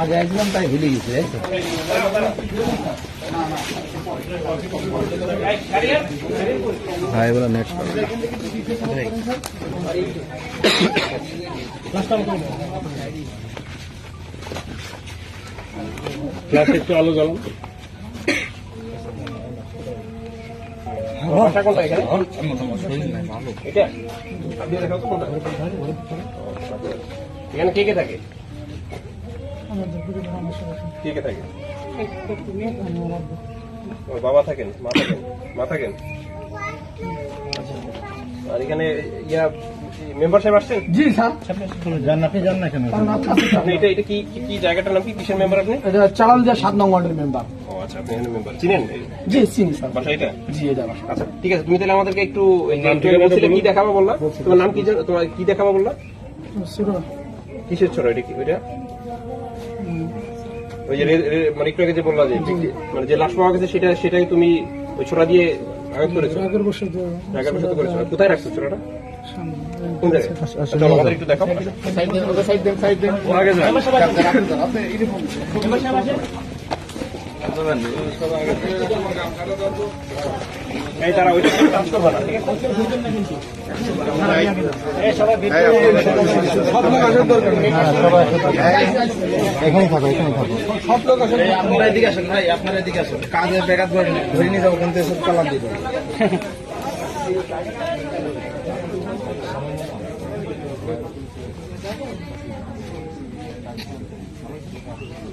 আগে একদম তাই ভুলে গেছে। ভাই বলে নেট ক্লাসে একটু আলো তো কোনটা এখানে কে কে থাকে? কে কে থাকে বাবা থাকেন? মা থাকেন? মা থাকেন? আর এখানে ইয়া মেম্বার সাহেব আসছেন? জি স্যার। জান আপনি জান না কেন? আপনি এটা এটা কি কি- জায়গাটার নাম কি? কিসের মেম্বার আপনি? এটা চালান দেওয়া সাত নং ওয়ার্ডের মেম্বার। ও আচ্ছা আপনি এখানে মেম্বার। চিনেন? জি চিনি স্যার। বাসা এটা? জি এটা বাসা। আচ্ছা ঠিক আছে তুমি তাহলে আমাদেরকে একটু যে কি দেখাবো বললা? তোমার নাম কি জানো তোমার কি দেখাবো বললা? কিসের ছোট এটা কি ওইটা ওই যে মানে একটু আগে যে বললা যে মানে যে লাশ পাওয়া গেছে সেটা সেটাই তুমি ওই ছোড়া দিয়ে আঘাত করেছ? আগের বছর তো জায়গার বসে করেছ। কোথায় রাখছো ছোড়াটা? সাইড দেন চলো আমাদের একটু দেখাও। ওর আগে যাও। এই আছে? এখানে থাকো এখানে থাকো। আপনারা এদিকে আসেন ভাই আপনারা এদিকে আসেন। কাজের ব্যাঘাত ধরে নিয়ে যাব কিন্তু এসব চালান দিয়ে দেবো। Saya.